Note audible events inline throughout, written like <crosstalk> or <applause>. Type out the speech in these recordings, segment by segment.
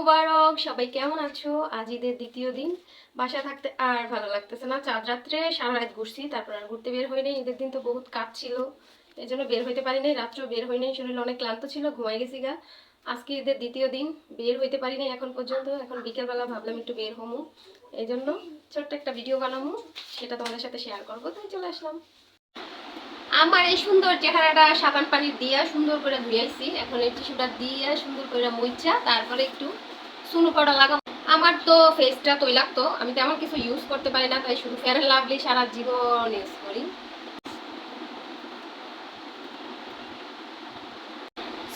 মুবারক, সবাই কেমন আছো? আজ ঈদের দ্বিতীয় দিন। বাসা থাকতে আর ভালো লাগতেছে না। চাঁদ রাত্রে সারা রাত ঘুরছি, তারপর আর ঘুরতে বের হই নাই। ঈদের দিন তো বহুত কাজ ছিল এই জন্য বের হইতে পারি নাই। রাত্রেও বের হই নাই, শরীর অনেক ক্লান্ত ছিল, ঘুমাই গেছি গা। আজকে ঈদের দ্বিতীয় দিন, বের হইতে পারি নাই এখন পর্যন্ত। এখন বিকেলবেলা ভাবলাম একটু বের হমু। এই জন্য ছোট্ট একটা ভিডিও বানাবো সেটা তোমাদের সাথে শেয়ার করব। তাই চলে আসলাম। আমার এই সুন্দর চেহারাটা সাবান পানি দিয়া সুন্দর করে ধুয়েছি এখন এই টিস্যুটা দিয়ে সুন্দর করে মুইচা তারপরে একটু সুনু পাউডার লাগাবো আমার তো ফেসটা তৈলাক্ত, আমি তেমন কিছু ইউজ করতে পারি না, তাই শুধু ফেয়ার লাভলি সারা জীবন ইউজ করি।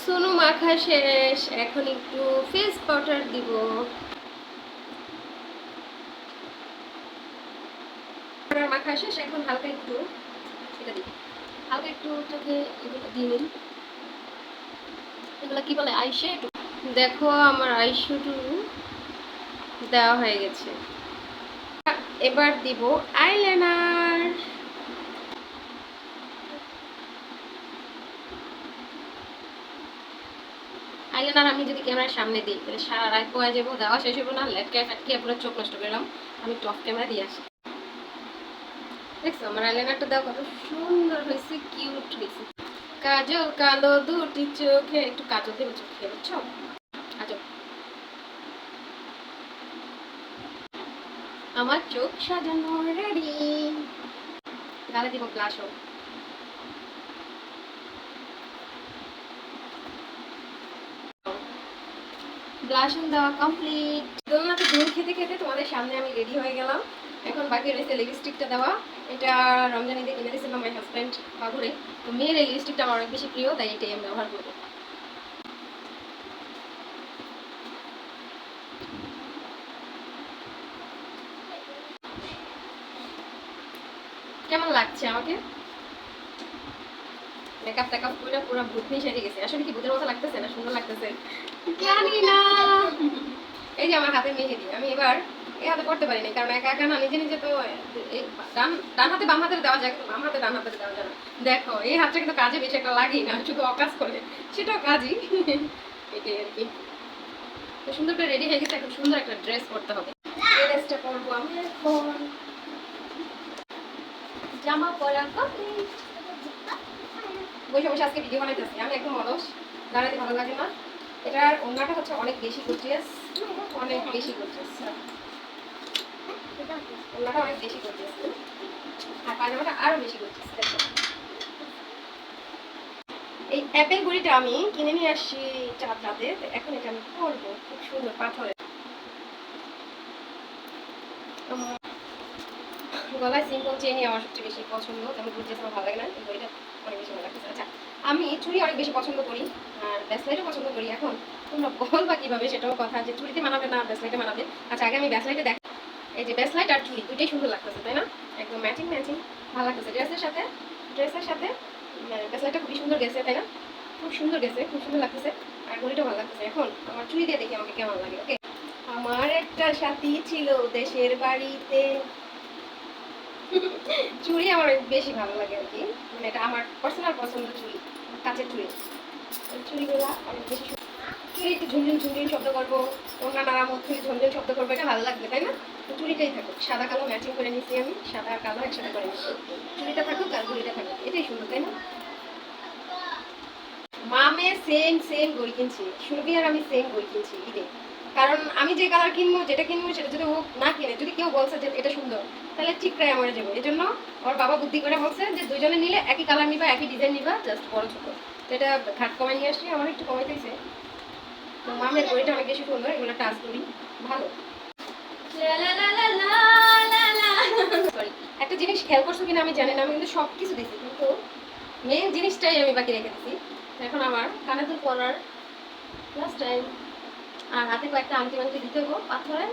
সুনু মাখা শেষ, এখন একটু ফেস পাউডার দিব। মাখা শেষ, এখন হালকা একটু এটা দিই। হালকা একটু চোখে এগুলো দিয়ে নিন এগুলো কি বলে? আইশ্যাডো দেখো আমার আইশ্যাডো দেওয়া হয়ে গেছে। এবার দিব আইলাইনার। আইলাইনার আমি যদি ক্যামেরার সামনে দিই, তাহলে সারা রাত পোয়া যাব, দেওয়া শেষ হব না লেটকে ফ্যাটকে পুরো চোখ নষ্ট করলাম, আমি টপ ক্যামেরা দিয়ে আসি। দেখছ, আমার আইলাইনারটা দাও কত সুন্দর হয়েছে কিউট হয়েছে। কাজল কালো দুটি চোখে। একটু কাজল দেবে চোখে বুঝছ আমার চোখ সাজানো রেডি গালে দিব ব্লাশও ব্লাশন দেওয়া কমপ্লিট দোলনাতে দোল খেতে খেতে তোমাদের সামনে আমি রেডি হয়ে গেলাম। এখন বাকি রয়েছে লিপস্টিকটা দেওয়া। এটা রমজান ঈদে কিনে দিয়েছিলাম মাই হাজব্যান্ড বাবুরে। তো মেয়ের এই লিপস্টিকটা আমার অনেক বেশি প্রিয় তাই এটাই আমি ব্যবহার করব। কেমন লাগছে আমাকে? মেকআপ টেকআপ করে পুরো ভূতনি সেরে গেছে। আসলে কি ভূতের মতো লাগতেছে না? সুন্দর লাগতেছে। জানি না। এই যে আমার হাতে মেহেদি। আমি এবার এই হাতে করতে পারিনি, কারণ একা একা না, নিজে নিজে তো ডান হাতে, বাম হাতে দেওয়া যায় বাম হাতে, ডান হাতে দেওয়া যায় দেখো এই হাতটা কিন্তু কাজে বেশি একটা লাগেই না, শুধু অকাজ করে সেটাও কাজই। এটাই আর কি। সুন্দর করে রেডি হয়ে গেছে এখন সুন্দর একটা ড্রেস করতে হবে। এই ড্রেসটা পরবো আমি এখন। জামা পরা কমপ্লিট বসে বসে আজকে ভিডিও বানাইতেছি, আমি একদম অলস, দাঁড়াতে ভালো লাগে না। এটার ওনাটা হচ্ছে অনেক বেশি গর্জিয়াস অনেক বেশি গর্জিয়াস এই অ্যাপেল গুড়িটা আমি কিনে নিয়ে আসছি রাতে এখন এটা আমি পরবো খুব সুন্দর আমার গলায় সিম্পল চেনই আমার সবচেয়ে বেশি পছন্দ। তেমন গর্জিয়াস আমার ভালো লাগে না, কিন্তু এটা অনেক বেশি ভালো লাগছে আচ্ছা আমি চুড়ি অনেক বেশি পছন্দ করি, আর ব্যাসলাইটও পছন্দ করি। এখন তোমরা বলবা কীভাবে সেটাও কথা যে চুড়িতে মানাবে না, ব্যাসলাইটে মানাবে। আচ্ছা আগে আমি ব্যাসলাইটে দেখ এই যে ব্যাসলাইট আর চুড়ি দুটোই সুন্দর লাগতেছে, তাই না? একদম ম্যাচিং ম্যাচিং ভালো লাগতেছে। ড্রেসের সাথে ড্রেসের সাথে ব্যাসলাইটটা খুবই সুন্দর গেছে, তাই না? খুব সুন্দর গেছে, খুব সুন্দর লাগতেছে। আর ঘড়িটাও ভালো লাগতেছে। এখন আমার চুড়ি দিয়ে দেখি আমাকে কেমন লাগে ওকে আমার একটা সাথী ছিল দেশের বাড়িতে। <laughs> চুড়ি আমার বেশি ভালো লাগে আর কি। মানে এটা আমার পার্সোনাল পছন্দ চুড়ি, কাঁচের চুড়ি। চুড়িগুলো অনেক বেশি শব্দ করব? নানা মধ্যে শব্দ করব, এটা ভালো লাগবে, তাই না? থাকুক, সাদা কালো ম্যাচিং করে নিচ্ছি আমি, সাদা আর কালো একসাথে করে নিচ্ছি থাকুক আর থাকুক, এটাই তাই না? মামে সেম সেম বই কিনছি। আর আমি সেম বই কিনছি, ঈদে। কারণ আমি যে কালার কিনবো, যেটা কিনবো, সেটা যদি ও না কিনে, যদি কেউ বলছে যে এটা সুন্দর, তাহলে চিকরাই আমার যাব এই জন্য ওর বাবা বুদ্ধি করে বলছে যে দুজনে নিলে একই কালার নিবা, একই ডিজাইন নিবা জাস্ট বড় ছোট। তো এটা ঘাট কমাই নিয়ে আসছি, আমার একটু কমাইতেছে মামের বইটা অনেক বেশি সুন্দর এগুলো টাচ করি। ভালো। একটা জিনিস খেয়াল করছ কিনা আমি জানি না আমি কিন্তু সব কিছু দিচ্ছি কিন্তু মেন জিনিসটাই আমি বাকি রেখে এখন আমার কানে দুল পরার লাস্ট টাইম আর হাতে কয়েকটা আংটি মাংটি দিতে হব পাথরে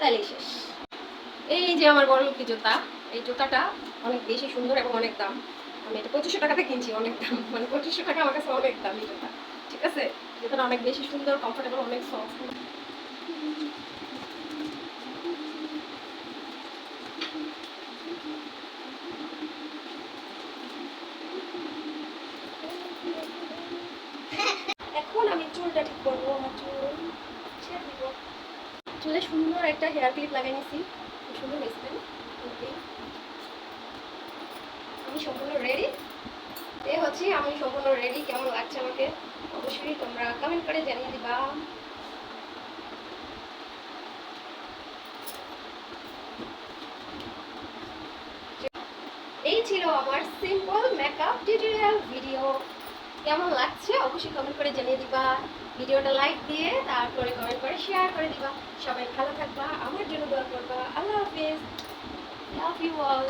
তাইলেই শেষ। এই যে আমার বড় লক্ষ্মী জুতা এই জুতাটা অনেক বেশি সুন্দর এবং অনেক দাম। আমি এটা পঁচিশশো টাকাতে কিনছি অনেক দাম। মানে পঁচিশশো টাকা আমার কাছে অনেক দাম এই জুতা। ঠিক আছে? জুতাটা অনেক বেশি সুন্দর কমফোর্টেবল অনেক সফট এখন আমি চুলটা ঠিক করব, আমার চুল ছেড়ে চুলে সুন্দর একটা হেয়ার ক্লিপ লাগাই নিছি, খুব সুন্দর হয়েছে, তাই না? Okay. আমি সম্পূর্ণ রেডি এ হচ্ছে, আমি সম্পূর্ণ রেডি কেমন লাগছে আমাকে অবশ্যই তোমরা কমেন্ট করে জানিয়ে দিবা। এই ছিল আমার সিম্পল মেকআপ টিউটোরিয়াল ভিডিও কেমন লাগছে অবশ্যই কমেন্ট করে জানিয়ে দিবা। ভিডিওটা লাইক দিয়ে তারপরে কমেন্ট করে শেয়ার করে দিবা। সবাই ভালো থাকবা, আমার জন্য দোয়া করবা। আল্লাহ হাফেজ। Love you all